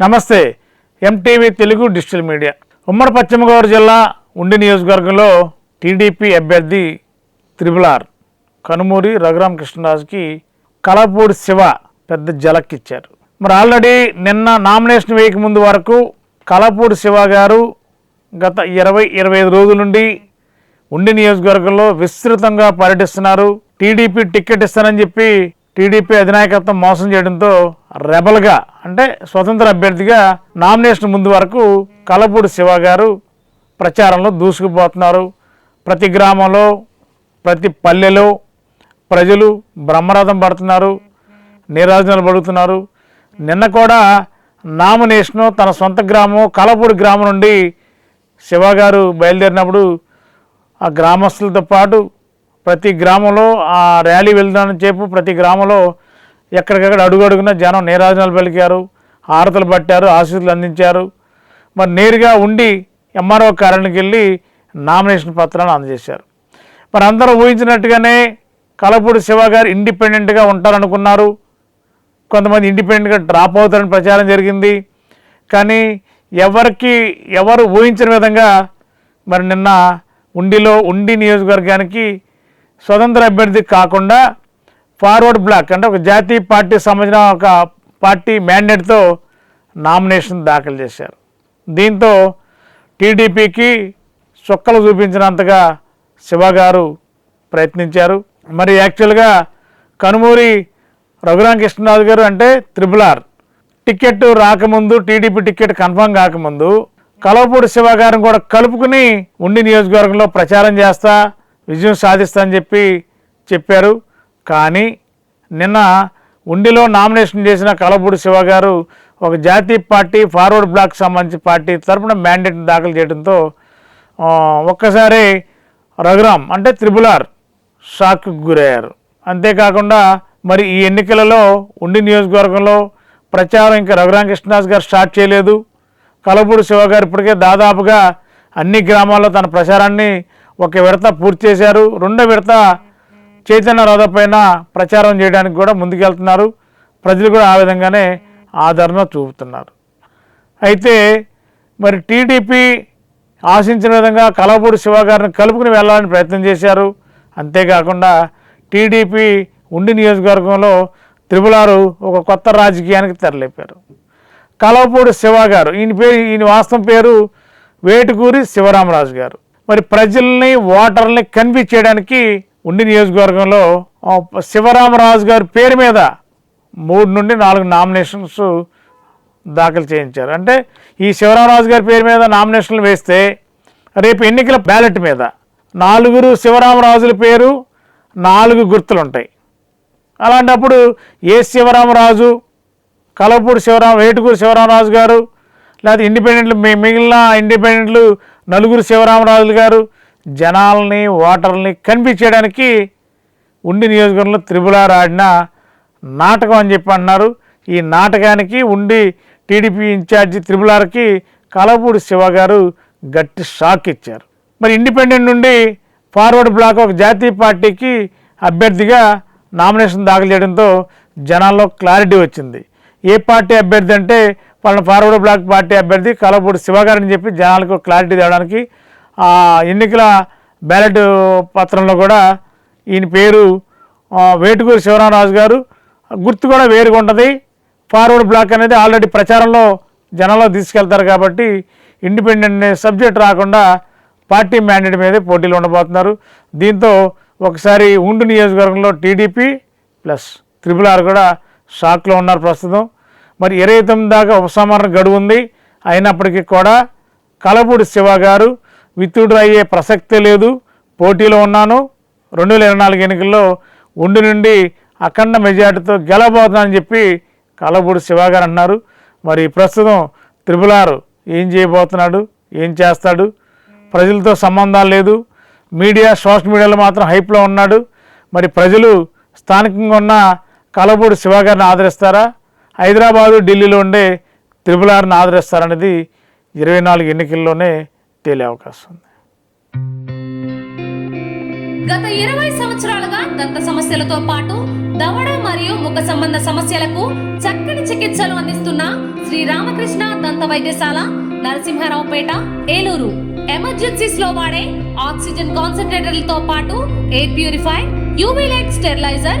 నమస్తే MTV Telugu digital media. ఉమ్మడి పశ్చిమ గోదావరి జిల్లా ఉండి నియోజకవర్గంలో టీడీపీ అభ్యర్థి త్రిబులార్ కనుమూరి రఘురామ కృష్ణరాజుకి కలపూడి శివ పెద్ద జలక్కిచ్చారు మరి ఆల్రెడీ నిన్న నామినేషన్ వేయక ముందు వరకు కలపూడి శివ గారు గత ఇరవై ఇరవై ఐదు రోజుల నుండి ఉండి నియోజకవర్గంలో విస్తృతంగా పర్యటిస్తున్నారు. టీడీపీ టికెట్ ఇస్తానని చెప్పి టీడీపీ అధినాయకత్వం మోసం చేయడంతో రెబల్గా అంటే స్వతంత్ర అభ్యర్థిగా నామినేషన్ ముందు వరకు కలపూడి శివ గారు ప్రచారంలో దూసుకుపోతున్నారు. ప్రతి గ్రామంలో ప్రతి పల్లెలో ప్రజలు బ్రహ్మరథం పడుతున్నారు నీరాజనాలు పడుతున్నారు. నిన్న కూడా నామినేషను తన సొంత గ్రామం కలపూడి గ్రామం నుండి శివ గారు బయలుదేరినప్పుడు ఆ గ్రామస్తులతో పాటు ప్రతి గ్రామంలో ఆ ర్యాలీ వెళ్దామని చెప్పు ప్రతి గ్రామంలో ఎక్కడికక్కడ అడుగడుగున జనం నీరాజనాలు పలికారు హారతలు పట్టారు ఆశీస్సులు అందించారు. మరి నేరుగా ఉండి ఎంఆర్ఓ కార్యాలయానికి వెళ్ళి నామినేషన్ పత్రాలను అందజేశారు. మరి అందరూ ఊహించినట్టుగానే కలపూడి శివ గారు ఇండిపెండెంట్గా ఉంటారనుకున్నారు. కొంతమంది ఇండిపెండెంట్గా డ్రాప్ అవుతారని ప్రచారం జరిగింది. కానీ ఎవరికి ఎవరు ఊహించిన విధంగా మరి నిన్న ఉండిలో ఉండి నియోజకవర్గానికి స్వతంత్ర అభ్యర్థి కాకుండా ఫార్వర్డ్ బ్లాక్ అంటే ఒక జాతీయ పార్టీ సంబంధించిన ఒక పార్టీ మ్యాండేట్తో నామినేషన్ దాఖలు చేశారు. దీంతో టీడీపీకి చుక్కలు చూపించినంతగా శివ గారు ప్రయత్నించారు. మరి యాక్చువల్గా కనుమూరి రఘురామకృష్ణరాజు గారు అంటే త్రిబుల్ ఆర్ టికెట్ రాకముందు టీడీపీ టికెట్ కన్ఫర్మ్ కాకముందు కలవపూడి శివ గారిని కూడా కలుపుకుని ఉండి నియోజకవర్గంలో ప్రచారం చేస్తా విజయం సాధిస్తానని చెప్పి చెప్పారు. కానీ నిన్న ఉండిలో నామినేషన్ చేసిన కలబూడి శివ గారు ఒక జాతీయ పార్టీ ఫార్వర్డ్ బ్లాక్ సంబంధించిన పార్టీ తరపున మ్యాండేట్ దాఖలు చేయడంతో ఒక్కసారి రఘురామ్ అంటే త్రిబులార్ షాక్కి గురయ్యారు. అంతేకాకుండా మరి ఈ ఎన్నికలలో ఉండి నియోజకవర్గంలో ప్రచారం ఇంకా రఘురామ్ కృష్ణదాస్ గారు స్టార్ట్ చేయలేదు. కలబూడి శివ గారు ఇప్పటికే దాదాపుగా అన్ని గ్రామాల్లో తన ప్రచారాన్ని ఒక విడత పూర్తి చేశారు. రెండో విడత చైతన్య రథ పైన ప్రచారం చేయడానికి కూడా ముందుకెళ్తున్నారు. ప్రజలు కూడా ఆ విధంగానే ఆదరణ చూపుతున్నారు. అయితే మరి టీడీపీ ఆశించిన విధంగా కలవపూడి శివ గారిని కలుపుకుని వెళ్ళాలని ప్రయత్నం చేశారు. అంతేకాకుండా టీడీపీ ఉండి నియోజకవర్గంలో త్రిపులారు ఒక కొత్త రాజకీయానికి తెరలేపారు. కలవపూడి శివ గారు ఈయన పేరు ఈయన వాస్తవం పేరు వేటుకూరి శివరామరాజు గారు. మరి ప్రజల్ని ఓటర్ని కన్విన్స్ చేయడానికి ఉండి నియోజకవర్గంలో శివరామరాజు గారి పేరు మీద మూడు నుండి నాలుగు నామినేషన్స్ దాఖలు చేయించారు. అంటే ఈ శివరామరాజు గారి పేరు మీద నామినేషన్లు వేస్తే రేపు ఎన్నికల బ్యాలెట్ మీద నాలుగురు శివరామరాజుల పేరు నాలుగు గుర్తులు ఉంటాయి అలాంటప్పుడు ఏ శివరామరాజు కలపూడి శివరామ వేటుకూరు శివరామరాజు గారు లేకపోతే ఇండిపెండెంట్లు మిగిలిన ఇండిపెండెంట్లు నలుగురు శివరామరాజులు గారు జనాల్ని ఓటర్ని కనిపించడానికి ఉండి నియోజకవర్గంలో త్రిపులార్ ఆడిన నాటకం అని చెప్పి అన్నారు ఈ నాటకానికి ఉండి టీడీపీ ఇన్ఛార్జి త్రిబులార్కి కలపూడి శివ గారు గట్టి షాక్ ఇచ్చారు. మరి ఇండిపెండెంట్ నుండి ఫార్వర్డ్ బ్లాక్ ఒక జాతీయ పార్టీకి అభ్యర్థిగా నామినేషన్ దాఖలు చేయడంతో జనాల్లో క్లారిటీ వచ్చింది. ఏ పార్టీ అభ్యర్థి అంటే వాళ్ళ ఫార్వర్డ్ బ్లాక్ పార్టీ అభ్యర్థి కలపూడి శివగారని చెప్పి జనాలకు క్లారిటీ తేవడానికి ఆ ఎన్నికల బ్యాలెట్ పత్రంలో కూడా ఈయన పేరు వేటుకూరి శివరామరాజు గారు. గుర్తు కూడా వేరుగా ఉంటుంది. ఫార్వర్డ్ బ్లాక్ అనేది ఆల్రెడీ ప్రచారంలో జనంలో తీసుకెళ్తారు కాబట్టి ఇండిపెండెంట్ సబ్జెక్ట్ రాకుండా పార్టీ మ్యాండేట్ మీదే పోటీలు ఉండబోతున్నారు. దీంతో ఒకసారి ఉండు నియోజకవర్గంలో టీడీపీ ప్లస్ త్రిపుల్ ఆర్ కూడా షాక్లో ఉన్నారు ప్రస్తుతం. మరి ఇరవై తొమ్మిది దాకా ఉపసంహరణ గడువు ఉంది అయినప్పటికీ కూడా కలపూడి శివ గారు విత్తుడు అయ్యే ప్రసక్తే లేదు. పోటీలో ఉన్నాను. రెండు వేల ఇరవై నాలుగు ఎన్నికల్లో ఉండి నుండి అఖండ మెజార్టీతో గెలబోతున్నానని చెప్పి కలపూడి శివ గారు అన్నారు. మరి ప్రస్తుతం త్రిపుల్ ఆర్ ఏం చేయబోతున్నాడు? ఏం చేస్తాడు? ప్రజలతో సంబంధాలు లేదు. మీడియా సోషల్ మీడియాలో మాత్రం హైప్లో ఉన్నాడు. మరి ప్రజలు స్థానికంగా ఉన్న కలపూడి శివగారిని ఆదరిస్తారా? హైదరాబాదు ఢిల్లీలో ఉండే త్రిపుల్ ఆదరిస్తారనేది ఇరవై నాలుగు ఎన్నికల్లోనే తేలే అవకాశం ఉంది. గత ఇరవై సంవత్సరాలుగా దంత సమస్యలతో పాటు దవడ మరియు ముఖ సంబంధ సమస్యలకు చక్కని చికిత్సలు అందిస్తున్న శ్రీ రామకృష్ణ దంత వైద్యశాల నరసింహారావుపేట ఏలూరు. ఎమర్జెన్సీస్లో వాడే ఆక్సిజన్ కాన్సన్ట్రేటర్లతో పాటు air purify UV light steriliser